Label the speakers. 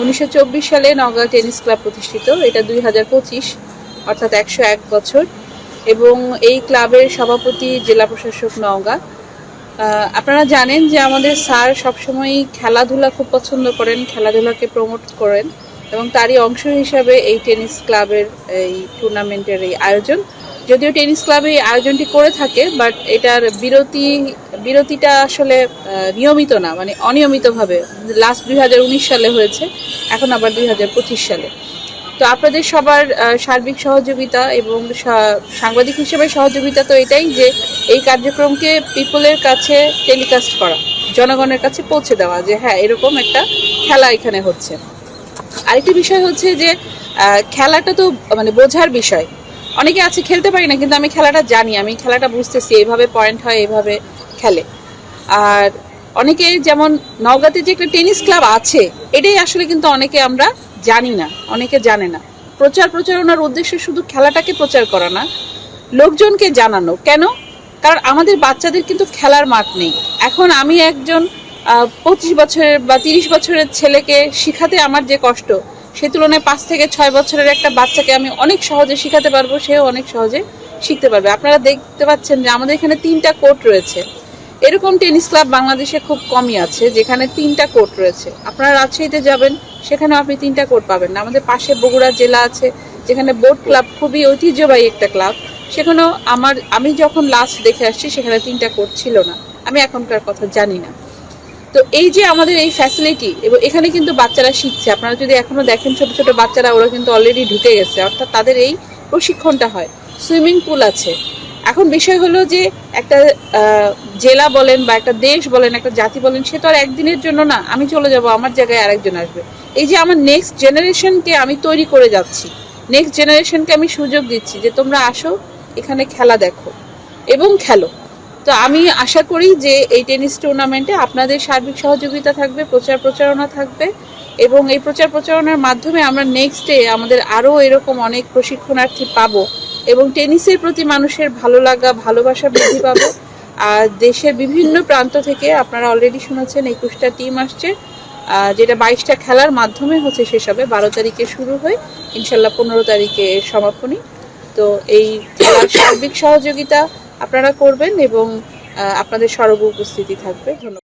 Speaker 1: উনিশশো চব্বিশ সালে নওগাঁ টেনিস ক্লাব প্রতিষ্ঠিত। এটা দুই হাজার পঁচিশ, অর্থাৎ একশো এক বছর। এবং এই ক্লাবের সভাপতি জেলা প্রশাসক নওগাঁ। আপনারা জানেন যে আমাদের স্যার সবসময়ই খেলাধুলা খুব পছন্দ করেন, খেলাধুলাকে প্রমোট করেন। এবং তারই অংশ হিসাবে এই টেনিস ক্লাবের এই টুর্নামেন্টের এই আয়োজন। যদিও টেনিস ক্লাবে এই আয়োজনটি করে থাকে বাট এটার বিরতি বিরতিটা আসলে নিয়মিত না মানে অনিয়মিতভাবে। লাস্ট দুই হাজার উনিশ সালে হয়েছে, এখন আবার দুই হাজার পঁচিশ সালে। তো আপনাদের সবার সার্বিক সহযোগিতা এবং সাংবাদিক হিসেবে সহযোগিতা তো এটাই যে, এই কার্যক্রমকে পিপলের কাছে টেলিকাস্ট করা, জনগণের কাছে পৌঁছে দেওয়া, যে হ্যাঁ এরকম একটা খেলা এখানে হচ্ছে। আরেকটি বিষয় হচ্ছে যে খেলাটা তো মানে বোঝার বিষয়। অনেকে আছে, খেলতে পারি না, কিন্তু আমি খেলাটা জানি, আমি খেলাটা বুঝতেছি এইভাবে পয়েন্ট হয় এইভাবে খেলে। আর অনেকে যেমন নওগাঁতে যে একটা টেনিস ক্লাব আছে, এটাই আসলে কিন্তু অনেকে আমরা জানি না, অনেকে জানে না। প্রচার প্রচারণার উদ্দেশ্য শুধু খেলাটাকে প্রচার করা না, লোকজনকে জানানো। কেন? কারণ আমাদের বাচ্চাদের কিন্তু খেলার মাঠ নেই। এখন আমি একজন পঁচিশ বছরের বা তিরিশ বছরের ছেলেকে শিখাতে আমার যে কষ্ট, সে তুলনায় পাঁচ থেকে ছয় বছরের একটা বাচ্চাকে আমি অনেক সহজে শিখাতে পারব, সেও অনেক সহজে শিখতে পারবে। আপনারা দেখতে পাচ্ছেন যে আমাদের এখানে তিনটা কোর্ট রয়েছে। এরকম টেনিস ক্লাব বাংলাদেশে খুব কমই আছে, যেখানে তিনটা কোর্ট রয়েছে। আপনারা রাজশাহীতে যাবেন সেখানে আপনি তিনটা কোর্ট পাবেন। না আমাদের পাশে বগুড়া জেলা আছে, যেখানে বোট ক্লাব খুবই ঐতিহ্যবাহী একটা ক্লাব। সেখানেও আমার, আমি যখন লাস্ট দেখে আসছি, সেখানে তিনটা কোর্ট ছিল না। আমি এখনকার কথা জানি না। তো এই যে আমাদের এই ফ্যাসিলিটি এবং এখানে কিন্তু বাচ্চারা শিখছে। আপনারা যদি এখনও দেখেন, ছোট ছোট বাচ্চারা, ওরা কিন্তু অলরেডি ঢুকে গেছে। অর্থাৎ তাদের এই প্রশিক্ষণটা হয়। সুইমিং পুল আছে। এখন বিষয় হলো যে একটা জেলা বলেন বা একটা দেশ বলেন, একটা জাতি বলেন, সে তো আর একদিনের জন্য না। আমি চলে যাব, আমার জায়গায় আরেকজন আসবে। এই যে আমার নেক্সট জেনারেশনকে আমি তৈরি করে যাচ্ছি নেক্সট জেনারেশনকে আমি সুযোগ দিচ্ছি যে তোমরা আসো, এখানে খেলা দেখো এবং খেলো। তো আমি আশা করি যে এই টেনিস টুর্নামেন্টে আপনাদের সার্বিক সহযোগিতা থাকবে, প্রচার প্রচারণা থাকবে এবং এই প্রচার প্রচারণার মাধ্যমে আমরা নেক্সট ডে আমাদের আরও এরকম অনেক প্রশিক্ষণার্থী পাবো। এবং টেনিসের প্রতি মানুষের ভালো লাগা, ভালোবাসা বৃদ্ধি পাবে। আর দেশের বিভিন্ন প্রান্ত থেকে আপনারা অলরেডি শুনেছেন, একুশটা টিম আসছে। যেটা বাইশটা খেলার মাধ্যমে হচ্ছে শেষ হবে বারো তারিখে শুরু হয়। ইনশাল্লাহ পনেরো তারিখে সমাপনী। তো এই খেলার সার্বিক সহযোগিতা আপনারা করবেন এবং আপনাদের সর্ব উপস্থিতি থাকবে। ধন্যবাদ।